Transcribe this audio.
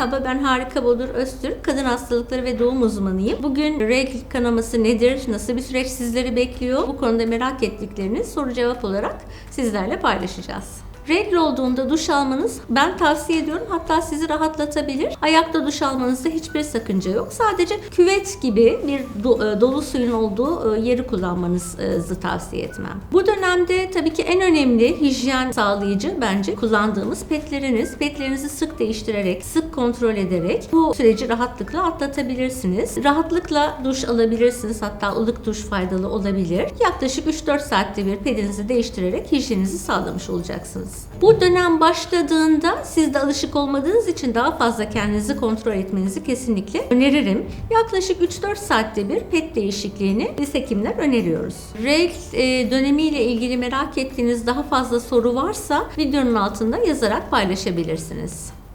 Ben Harika Bodur Öztürk, kadın hastalıkları ve doğum uzmanıyım. Bugün regl kanaması nedir, nasıl bir süreç sizleri bekliyor? Bu konuda merak ettiklerini soru cevap olarak sizlerle paylaşacağız. Regl olduğunda duş almanız ben tavsiye ediyorum hatta sizi rahatlatabilir. Ayakta duş almanızda hiçbir sakınca yok. Sadece küvet gibi bir e, dolu suyun olduğu e, yeri kullanmanızı tavsiye etmem. Bu dönemde tabii ki en önemli hijyen sağlayıcı bence kullandığımız petleriniz. Petlerinizi sık değiştirerek, sık kontrol ederek bu süreci rahatlıkla atlatabilirsiniz. Rahatlıkla duş alabilirsiniz. Hatta ılık duş faydalı olabilir. Yaklaşık 3-4 saatte bir pedinizi değiştirerek hijyeninizi sağlamış olacaksınız. Bu dönem başladığında siz de alışık olmadığınız için daha fazla kendinizi kontrol etmenizi kesinlikle öneririm. Yaklaşık 3-4 saatte bir pet değişikliğini biz hekimler öneriyoruz. Regl e, dönemiyle ilgili merak ettiğiniz daha fazla soru varsa videonun altında yazarak paylaşabilirsiniz.